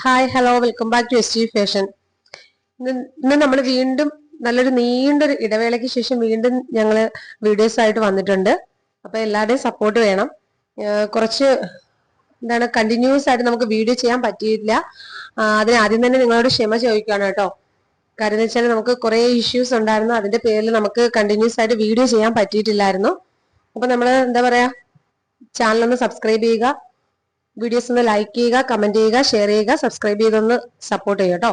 Hi hello welcome back to S G fashion ഇന്ന് നമ്മൾ വീണ്ടും നല്ലൊരു നീണ്ടൊരു ഇടവേളയ്ക്ക് ശേഷം വീണ്ടും ഞങ്ങൾ വീഡിയോസ് ആയിട്ട് വന്നിട്ടുണ്ട്. അപ്പൊ എല്ലാവരുടെയും സപ്പോർട്ട് വേണം. കുറച്ച് എന്താണ് കണ്ടിന്യൂസ് ആയിട്ട് നമുക്ക് വീഡിയോ ചെയ്യാൻ പറ്റിയില്ല. അതിന് ആദ്യം തന്നെ നിങ്ങളോട് ക്ഷമ ചോദിക്കുകയാണ് കേട്ടോ. കാര്യം എന്ന് വെച്ചാൽ നമുക്ക് കുറെ ഇഷ്യൂസ് ഉണ്ടായിരുന്നു. അതിന്റെ പേരിൽ നമുക്ക് കണ്ടിന്യൂസ് ആയിട്ട് വീഡിയോ ചെയ്യാൻ പറ്റിയിട്ടില്ലായിരുന്നു. അപ്പൊ നമ്മൾ എന്താ പറയാ ചാനൽ ഒന്ന് സബ്സ്ക്രൈബ് ചെയ്യുക. വീഡിയോസ് ഒന്ന് ലൈക്ക് ചെയ്യുക കമന്റ് ചെയ്യുക ഷെയർ ചെയ്യുക സബ്സ്ക്രൈബ് ചെയ്തൊന്ന് സപ്പോർട്ട് ചെയ്യുക കേട്ടോ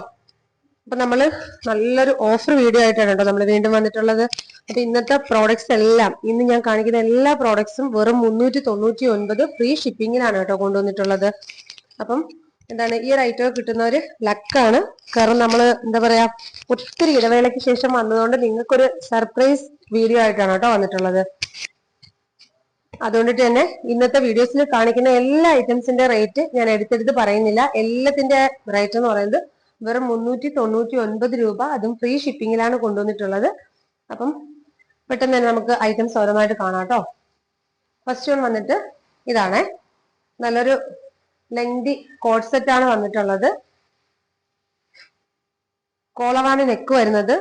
അപ്പൊ നമ്മൾ നല്ലൊരു ഓഫർ വീഡിയോ ആയിട്ടാണ് കേട്ടോ നമ്മൾ വീണ്ടും വന്നിട്ടുള്ളത്. അപ്പൊ ഇന്നത്തെ പ്രോഡക്ട്സ് എല്ലാം ഇന്ന് ഞാൻ കാണിക്കുന്ന എല്ലാ പ്രോഡക്ട്സും വെറും മുന്നൂറ്റി തൊണ്ണൂറ്റി ഒൻപത് ഫ്രീ ഷിപ്പിങ്ങിലാണ് കേട്ടോ കൊണ്ടുവന്നിട്ടുള്ളത്. അപ്പം എന്താണ് ഈ ഒരു ഐറ്റം കിട്ടുന്ന ഒരു ലക്കാണ് കാരണം നമ്മൾ എന്താ പറയാ ഒത്തിരി ഇടവേളയ്ക്ക് ശേഷം വന്നതുകൊണ്ട് നിങ്ങൾക്കൊരു സർപ്രൈസ് വീഡിയോ ആയിട്ടാണ് കേട്ടോ വന്നിട്ടുള്ളത്. അതുകൊണ്ടിട്ട് തന്നെ ഇന്നത്തെ വീഡിയോസിൽ കാണിക്കുന്ന എല്ലാ ഐറ്റംസിന്റെ റേറ്റ് ഞാൻ എടുത്തെടുത്ത് പറയുന്നില്ല. എല്ലാത്തിന്റെ റേറ്റ് എന്ന് പറയുന്നത് വെറും മുന്നൂറ്റി തൊണ്ണൂറ്റി ഒൻപത് രൂപ. അതും ഫ്രീ ഷിപ്പിങ്ങിലാണ് കൊണ്ടുവന്നിട്ടുള്ളത്. അപ്പം പെട്ടെന്ന് തന്നെ നമുക്ക് ഐറ്റംസ് ഓരോന്നായിട്ട് കാണാം കേട്ടോ. ഫസ്റ്റ് വൺ വന്നിട്ട് ഇതാണേ. നല്ലൊരു ലെങ്തി കോഡ് സെറ്റ് ആണ് വന്നിട്ടുള്ളത്. കോളവാണ് നെക്ക് വരുന്നത്.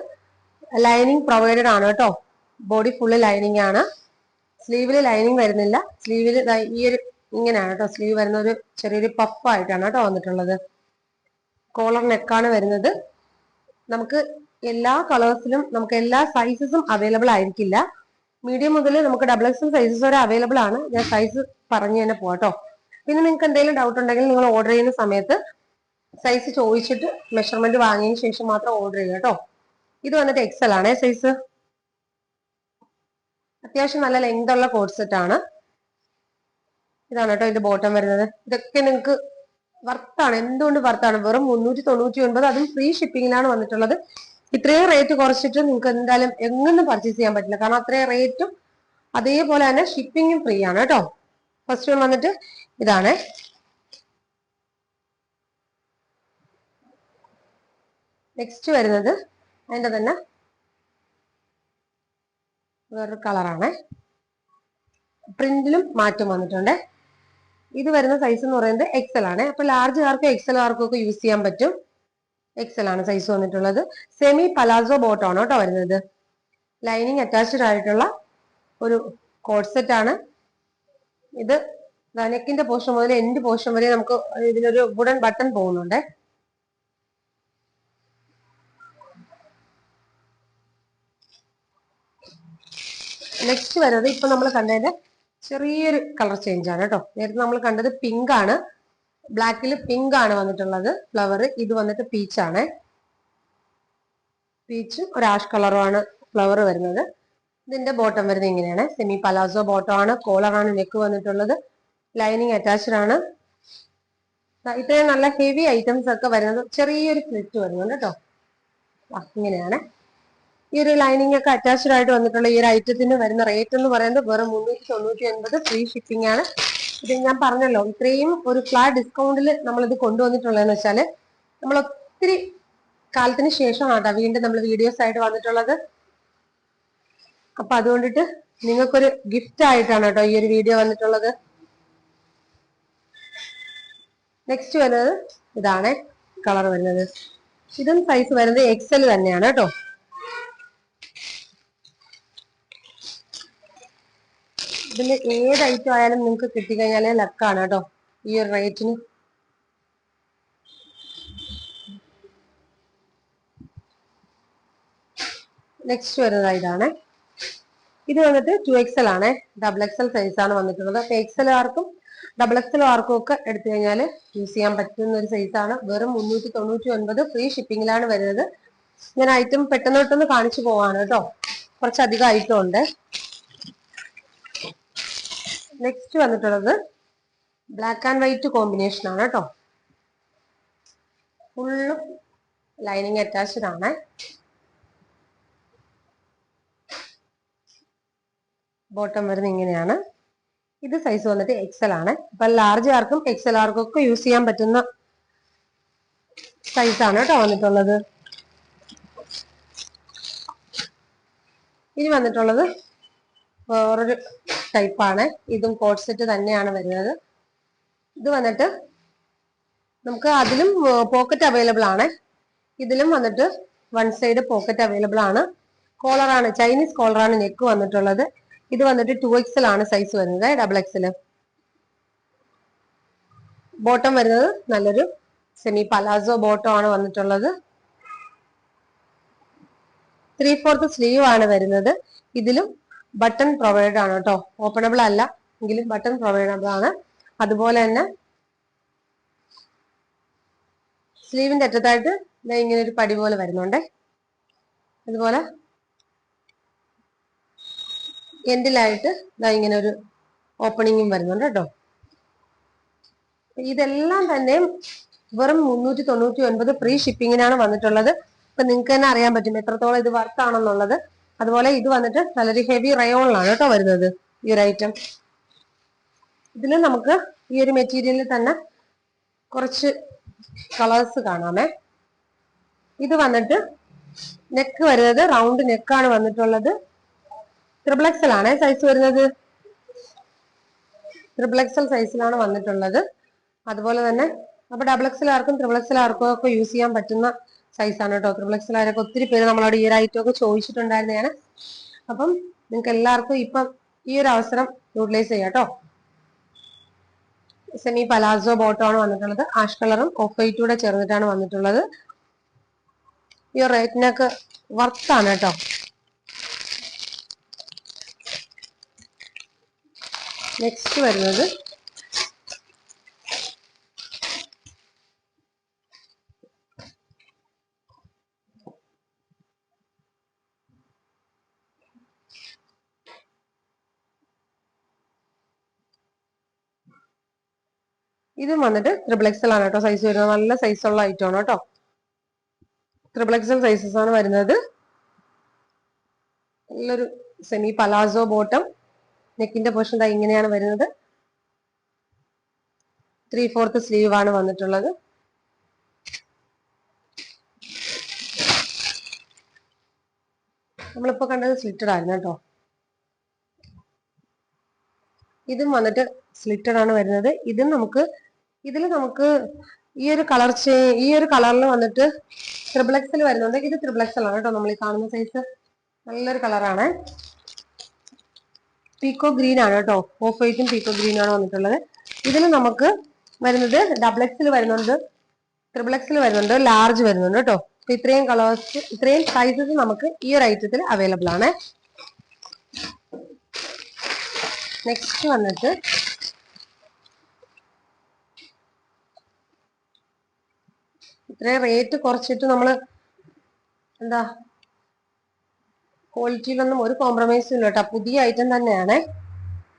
ലൈനിങ് പ്രൊവൈഡഡ് ആണ് കേട്ടോ. ബോഡി ഫുള്ള് ലൈനിങ് ആണ്. സ്ലീവിൽ ലൈനിങ് വരുന്നില്ല. സ്ലീവിൽ ഈ ഒരു ഇങ്ങനെയാണ് കേട്ടോ സ്ലീവ് വരുന്ന ഒരു ചെറിയൊരു പപ്പായിട്ടാണ് കേട്ടോ വന്നിട്ടുള്ളത്. കോളർ നെക്കാണ് വരുന്നത്. നമുക്ക് എല്ലാ കളേഴ്സിലും നമുക്ക് എല്ലാ സൈസസും അവൈലബിൾ ആയിരിക്കില്ല. മീഡിയം മുതൽ നമുക്ക് ഡബിൾ എക്സൽ സൈസസ് വരെ അവൈലബിൾ ആണ്. ഞാൻ സൈസ് പറഞ്ഞു തന്നെ പോട്ടോ പിന്നെ നിങ്ങൾക്ക് എന്തെങ്കിലും ഡൗട്ട് ഉണ്ടെങ്കിൽ നിങ്ങൾ ഓർഡർ ചെയ്യുന്ന സമയത്ത് സൈസ് ചോദിച്ചിട്ട് മെഷർമെന്റ് വാങ്ങിയതിന് ശേഷം മാത്രം ഓർഡർ ചെയ്യുക കേട്ടോ ഇത് വന്നിട്ട് എക്സൽ ആണേ സൈസ് അത്യാവശ്യം നല്ല ലെങ്ത് ഉള്ള കോഡ് സെറ്റ് ആണ്. ഇതാണ് കേട്ടോ ഇതിന്റെ ബോട്ടം വരുന്നത്. ഇതൊക്കെ നിങ്ങൾക്ക് വർത്താണ് എന്തുകൊണ്ട് വർത്താണ് വെറും മുന്നൂറ്റി തൊണ്ണൂറ്റി ഒൻപത് അതും ഫ്രീ ഷിപ്പിങ്ങിലാണ് വന്നിട്ടുള്ളത്. ഇത്രയും റേറ്റ് കുറച്ചിട്ട് നിങ്ങൾക്ക് എന്തായാലും എങ്ങൊന്നും പർച്ചേസ് ചെയ്യാൻ പറ്റില്ല. കാരണം അത്രയും റേറ്റും അതേപോലെ തന്നെ ഷിപ്പിങ്ങും ഫ്രീ ആണ് കേട്ടോ. ഫസ്റ്റ് വൺ വന്നിട്ട് ഇതാണ്. നെക്സ്റ്റ് വരുന്നത്. അതിന്റെ തന്നെ വേറൊരു കളറാണ്. പ്രിന്റിലും മാറ്റം വന്നിട്ടുണ്ട്. ഇത് വരുന്ന സൈസ് എന്ന് പറയുന്നത് എക്സൽ ആണ്. അപ്പൊ ലാർജ് കാർക്കും എക്സൽ കാർക്കും ഒക്കെ യൂസ് ചെയ്യാൻ പറ്റും. എക്സൽ ആണ് സൈസ് വന്നിട്ടുള്ളത്. സെമി പലാസോ ബോട്ടാണ് കേട്ടോ വരുന്നത്. ലൈനിങ് അറ്റാച്ച്ഡ് ആയിട്ടുള്ള ഒരു കോഡ് സെറ്റ് ആണ്. ഇത് നെക്കിന്റെ പോർഷൻ മുതൽ എൻഡ് പോർഷൻ വരെ നമുക്ക് ഇതിനൊരു വുഡൻ ബട്ടൺ പോകുന്നുണ്ട്. നെക്സ്റ്റ് വരുന്നത് ഇപ്പൊ നമ്മൾ കണ്ടതിന്റെ ചെറിയൊരു കളർ ചേഞ്ച് ആണ് കേട്ടോ. നേരത്തെ നമ്മൾ കണ്ടത് പിങ്ക് ആണ്. ബ്ലാക്കിൽ പിങ്ക് ആണ് വന്നിട്ടുള്ളത്. ഫ്ലവർ ഇത് വന്നിട്ട് പീച്ച് ആണ്. പീച്ച് ഒരു ആഷ് കളറുമാണ് ഫ്ലവർ വരുന്നത്. ഇതിന്റെ ബോട്ടം വരുന്നത് ഇങ്ങനെയാണ്. സെമി പലാസോ ബോട്ടം ആണ്. കോളർ ആണ് നെക്ക് വന്നിട്ടുള്ളത്. ലൈനിങ് അറ്റാച്ച്ഡ് ആണ്. ഇത്രയും നല്ല ഹെവി ഐറ്റംസ് ഒക്കെ വരുന്നത് ചെറിയൊരു സ്ലിറ്റ് വരുന്നുണ്ട് കേട്ടോ. ഇങ്ങനെയാണ്. ഈ ഒരു ലൈനിങ് ഒക്കെ അറ്റാച്ച്ഡ് ആയിട്ട് വന്നിട്ടുള്ള ഈ ഒരു ഐറ്റത്തിന് വരുന്ന റേറ്റ് എന്ന് പറയുന്നത് വെറും മുന്നൂറ്റി തൊണ്ണൂറ്റി ഒൻപത് ഫ്രീ ഷിപ്പിംഗ് ആണ്. ഇത് ഞാൻ പറഞ്ഞല്ലോ ഇത്രയും ഒരു ഫ്ലാറ്റ് ഡിസ്കൗണ്ടിൽ നമ്മളിത് കൊണ്ടുവന്നിട്ടുള്ളതെന്ന് വെച്ചാൽ നമ്മൾ ഒത്തിരി കാലത്തിന് ശേഷമാണ് വീണ്ടും നമ്മൾ വീഡിയോസ് ആയിട്ട് വന്നിട്ടുള്ളത്. അപ്പൊ അതുകൊണ്ടിട്ട് നിങ്ങൾക്കൊരു ഗിഫ്റ്റ് ആയിട്ടാണ് കേട്ടോ ഈ ഒരു വീഡിയോ വന്നിട്ടുള്ളത്. നെക്സ്റ്റ് വരുന്നത് ഇതാണ് കളർ വരുന്നത്. ഇതും സൈസ് വരുന്നത് എക്സൽ തന്നെയാണ് കേട്ടോ. ഇതിൽ ഏത് ഐറ്റം ആയാലും നിങ്ങൾക്ക് കിട്ടിക്കഴിഞ്ഞാൽ ലക്കാണ് കേട്ടോ. ഈ ഒരു റേറ്റിന് നെക്സ്റ്റ് വരുന്നത് ഇതാണ്. ഇത് വന്നിട്ട് ടു എക്സൽ ആണ്. ഡബിൾ എക്സൽ സൈസ് ആണ് വന്നിട്ടുള്ളത്. അപ്പൊ എക്സൽ ആർക്കും ഡബിൾ എക്സൽ ആർക്കും ഒക്കെ എടുത്തു കഴിഞ്ഞാൽ യൂസ് ചെയ്യാൻ പറ്റുന്ന ഒരു സൈസ് ആണ്. വെറും മുന്നൂറ്റി തൊണ്ണൂറ്റി ഒൻപത് ഫ്രീ ഷിപ്പിംഗിലാണ് വരുന്നത്. ഞാൻ ഐറ്റം പെട്ടെന്ന് പെട്ടെന്ന് കാണിച്ചു പോവാണ് കേട്ടോ. കുറച്ചധികം ഐറ്റം ഉണ്ട്. നെക്സ്റ്റ് വന്നിട്ടുള്ളത് ബ്ലാക്ക് ആൻഡ് വൈറ്റ് കോമ്പിനേഷൻ ആണ് കേട്ടോ. ഫുള്ളും ലൈനിങ് അറ്റാച്ച്ഡ് ആണ്. ബോട്ടം വരുന്നത് ഇങ്ങനെയാണ്. ഇത് സൈസ് വന്നിട്ട് എക്സൽ ആണ്. അപ്പൊ ലാർജ് ആർക്കും എക്സൽ ആർക്കും ഒക്കെ യൂസ് ചെയ്യാൻ പറ്റുന്ന സൈസ് ആണ് കേട്ടോ വന്നിട്ടുള്ളത്. ഇനി വന്നിട്ടുള്ളത് വേറൊരു ടൈപ്പാണ് ഇതും കോഡ് സെറ്റ് തന്നെയാണ് വരുന്നത്. ഇത് വന്നിട്ട് നമുക്ക് അതിലും പോക്കറ്റ് അവൈലബിൾ ആണ്. ഇതിലും വന്നിട്ട് വൺ സൈഡ് പോക്കറ്റ് അവൈലബിൾ ആണ്. കോളറാണ് ചൈനീസ് കോളറാണ് നെക്ക് വന്നിട്ടുള്ളത്. ഇത് വന്നിട്ട് ടു എക്സൽ ആണ് സൈസ് വരുന്നത് ഡബിൾ എക്സൽ ബോട്ടം വരുന്നത് നല്ലൊരു സെമി പലാസോ ബോട്ടം ആണ് വന്നിട്ടുള്ളത്. ത്രീ ഫോർത്ത് സ്ലീവ് ആണ് വരുന്നത്. ഇതിലും ബട്ടൺ പ്രൊവൈഡ് ആണ് കേട്ടോ ഓപ്പണബിൾ അല്ല എങ്കിലും ബട്ടൺ പ്രൊവൈഡബിൾ ആണ്. അതുപോലെ തന്നെ സ്ലീവിന്റെ അറ്റത്തായിട്ട് ഇങ്ങനെ ഒരു പടി പോലെ വരുന്നുണ്ടേ. അതുപോലെ എൻഡിലായിട്ട് ഇതാ ഇങ്ങനെ ഒരു ഓപ്പണിങ്ങും വരുന്നുണ്ട് കേട്ടോ ഇതെല്ലാം തന്നെ വെറും മുന്നൂറ്റി തൊണ്ണൂറ്റി ഒൻപത് ഫ്രീ ഷിപ്പിങ്ങിനാണ് വന്നിട്ടുള്ളത്. അപ്പൊ നിങ്ങൾക്ക് തന്നെ അറിയാൻ പറ്റും എത്രത്തോളം ഇത് വർത്ത് ആണെന്നുള്ളത്. അതുപോലെ ഇത് വന്നിട്ട് നല്ലൊരു ഹെവി റയോണിലാണ് കേട്ടോ വരുന്നത് ഈ ഒരു ഐറ്റം ഇതിൽ നമുക്ക് ഈ ഒരു മെറ്റീരിയലിൽ തന്നെ കുറച്ച് കളേഴ്സ് കാണാമേ. ഇത് വന്നിട്ട് നെക്ക് വരുന്നത് റൗണ്ട് നെക്കാണ് വന്നിട്ടുള്ളത്. ആണ് സൈസ് വരുന്നത്. ത്രിപ്ലക്സൽ സൈസിലാണ് വന്നിട്ടുള്ളത്. അതുപോലെ തന്നെ അപ്പൊ ഡബിൾ എക്സൽ ആർക്കും ട്രിപ്പിൾ എക്സൽ ആർക്കും ഒക്കെ യൂസ് ചെയ്യാൻ പറ്റുന്ന സൈസാണ് കേട്ടോ. ആരൊക്കെ ഒത്തിരി പേര് നമ്മളോട് ഈ ഒരു ഐറ്റം ഒക്കെ ചോദിച്ചിട്ടുണ്ടായിരുന്നതാണ്. അപ്പം നിങ്ങൾക്ക് എല്ലാവർക്കും ഇപ്പം ഈ ഒരു അവസരം യൂട്ടിലൈസ് ചെയ്യാം കേട്ടോ. സെമി പലാസോ ബോട്ടോ ആണ് വന്നിട്ടുള്ളത്. ആഷ് കളറും ഓഫ് ചേർന്നിട്ടാണ് വന്നിട്ടുള്ളത്. ഈ റേറ്റിനൊക്കെ വർത്താണ് കേട്ടോ. നെക്സ്റ്റ് വരുന്നത് ഇതും വന്നിട്ട് ത്രിബിൾ എക്സൽ ആണ് കേട്ടോ സൈസ് വരുന്നത്. നല്ല സൈസ് ഉള്ള ഐറ്റം ആണ് കേട്ടോ. ത്രിബിൾ എക്സൽ സൈസസ് ആണ് വരുന്നത്. നല്ലൊരു സെമി പലാസോ ബോട്ടം നെക്കിന്റെ പോർഷൻ ഇങ്ങനെയാണ് വരുന്നത്. ത്രീ ഫോർത്ത് സ്ലീവ് ആണ് വന്നിട്ടുള്ളത്. നമ്മളിപ്പോ കണ്ടത് സ്ലിറ്റഡ് ആയിരുന്നു കേട്ടോ. ഇതും വന്നിട്ട് സ്ലിറ്റഡ് ആണ് വരുന്നത്. ഇതും നമുക്ക് ഇതിൽ നമുക്ക് ഈ ഒരു കളർ ഈ ഒരു കളറിൽ വന്നിട്ട് ത്രിബിൾ എക്സൽ വരുന്നുണ്ട്. ഇത് ആണ് കേട്ടോ നമ്മൾ ഈ കാണുന്ന സൈസ് നല്ലൊരു കളറാണ് പീക്കോ ഗ്രീൻ ആണ് കേട്ടോ. ഓഫ് വൈറ്റും പീക്കോ ഗ്രീൻ ആണ് വന്നിട്ടുള്ളത്. ഇതിൽ നമുക്ക് വരുന്നത് ഡബിൾ എക്സിൽ വരുന്നുണ്ട്. ട്രിപ്പിൾ എക്സിൽ വരുന്നുണ്ട്. ലാർജ് വരുന്നുണ്ട് കേട്ടോ. അപ്പൊ ഇത്രയും കളേഴ്സ് ഇത്രയും സൈസസ് നമുക്ക് ഈ ഒരു ഐറ്റത്തിൽ അവൈലബിൾ ആണ്. നെക്സ്റ്റ് വന്നിട്ട് ഇത്രയും റേറ്റ് കുറച്ചിട്ട് നമ്മൾ എന്താ ക്വാളിറ്റിയിലൊന്നും ഒരു കോംപ്രമൈസും ഇല്ല കേട്ടോ പുതിയ ഐറ്റം തന്നെയാണ്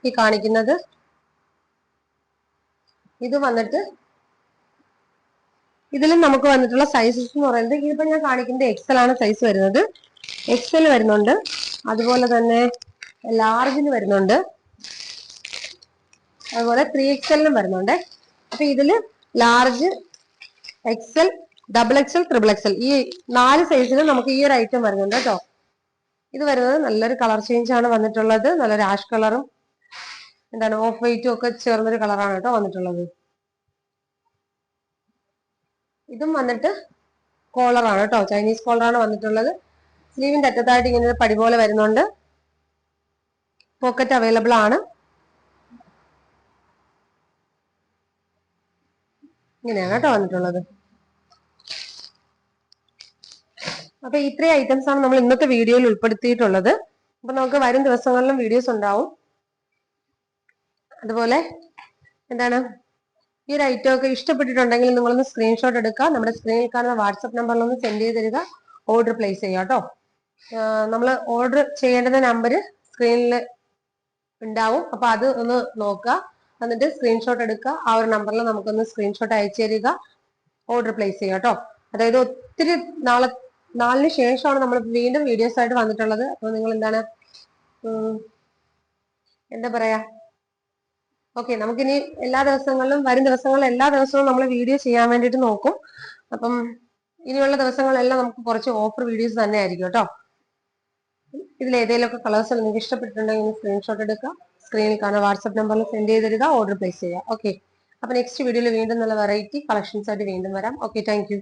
ഈ കാണിക്കുന്നത്. ഇത് വന്നിട്ട് ഇതിലും നമുക്ക് വന്നിട്ടുള്ള സൈസസ് എന്ന് പറയുന്നത് ഇതിപ്പോ ഞാൻ കാണിക്കുന്നത് എക്സൽ ആണ് സൈസ് വരുന്നത്. എക്സൽ വരുന്നുണ്ട്. അതുപോലെ തന്നെ ലാർജിന് വരുന്നുണ്ട്. അതുപോലെ ത്രീ എക്സലിനും വരുന്നുണ്ട്. അപ്പൊ ഇതിൽ large XL double XL triple XL ഈ നാല് സൈസിലും നമുക്ക് ഈ ഒരു ഐറ്റം വരുന്നുണ്ട് കേട്ടോ. ഇത് വരുന്നത് നല്ലൊരു കളർ ചേഞ്ച് ആണ് വന്നിട്ടുള്ളത്. നല്ലൊരു ആഷ് കളറും എന്താണ് ഓഫ് വൈറ്റും ഒക്കെ ചേർന്നൊരു കളറാണ് കേട്ടോ വന്നിട്ടുള്ളത്. ഇതും വന്നിട്ട് കോളറാണ് കേട്ടോ. ചൈനീസ് കോളറാണ് വന്നിട്ടുള്ളത്. സ്ലീവിന്റെ അറ്റത്തായിട്ട് ഇങ്ങനെ ഒരു പടി പോലെ വരുന്നുണ്ട്. പോക്കറ്റ് അവൈലബിൾ ആണ്. ഇങ്ങനെയാണ് കേട്ടോ വന്നിട്ടുള്ളത്. അപ്പൊ ഇത്രയും ഐറ്റംസ് ആണ് നമ്മൾ ഇന്നത്തെ വീഡിയോയിൽ ഉൾപ്പെടുത്തിയിട്ടുള്ളത്. അപ്പൊ നമുക്ക് വരും ദിവസങ്ങളിലും വീഡിയോസ് ഉണ്ടാവും. അതുപോലെ എന്താണ്? ഈ ഒരു ഐറ്റം ഒക്കെ ഇഷ്ടപ്പെട്ടിട്ടുണ്ടെങ്കിൽ നിങ്ങളൊന്ന് സ്ക്രീൻഷോട്ട് എടുക്കുക. നമ്മുടെ സ്ക്രീനിൽ കാണുന്ന വാട്സപ്പ് നമ്പറിലൊന്ന് സെൻഡ് ചെയ്ത് തരിക. ഓർഡർ പ്ലേസ് ചെയ്യുക കേട്ടോ. നമ്മൾ ഓർഡർ ചെയ്യേണ്ടുന്ന നമ്പർ സ്ക്രീനിൽ ഉണ്ടാവും. അപ്പൊ അത് ഒന്ന് നോക്കുക. എന്നിട്ട് സ്ക്രീൻഷോട്ട് എടുക്കുക. ആ ഒരു നമ്പറിൽ നമുക്കൊന്ന് സ്ക്രീൻഷോട്ട് അയച്ചു തരിക. ഓർഡർ പ്ലേസ് ചെയ്യുക കേട്ടോ. അതായത് ഒത്തിരി നാളെ നാളിന് ശേഷമാണ് നമ്മൾ വീണ്ടും വീഡിയോസ് ആയിട്ട് വന്നിട്ടുള്ളത്. അപ്പൊ നിങ്ങൾ എന്താണ് എന്താ പറയാ? ഓക്കെ നമുക്കിനി എല്ലാ ദിവസങ്ങളിലും വരും ദിവസങ്ങളിൽ എല്ലാ ദിവസവും നമ്മൾ വീഡിയോ ചെയ്യാൻ വേണ്ടിയിട്ട് നോക്കും. അപ്പം ഇനിയുള്ള ദിവസങ്ങളെല്ലാം നമുക്ക് കുറച്ച് ഓഫർ വീഡിയോസ് തന്നെ ആയിരിക്കും കേട്ടോ. ഇതിൽ ഏതെങ്കിലുമൊക്കെ കളേഴ്സ് നിങ്ങൾക്ക് ഇഷ്ടപ്പെട്ടിട്ടുണ്ടെങ്കിൽ സ്ക്രീൻഷോട്ട് എടുക്കുക. സ്ക്രീനിൽ കാണുന്ന വാട്സപ്പ് നമ്പറിൽ സെൻഡ് ചെയ്ത് തരിക ഓർഡർ പ്ലേസ് ചെയ്യുക. ഓക്കെ അപ്പൊ നെക്സ്റ്റ് വീഡിയോയിൽ വീണ്ടും നല്ല വെറൈറ്റി കളക്ഷൻസ് ആയിട്ട് വീണ്ടും വരാം. Okay thank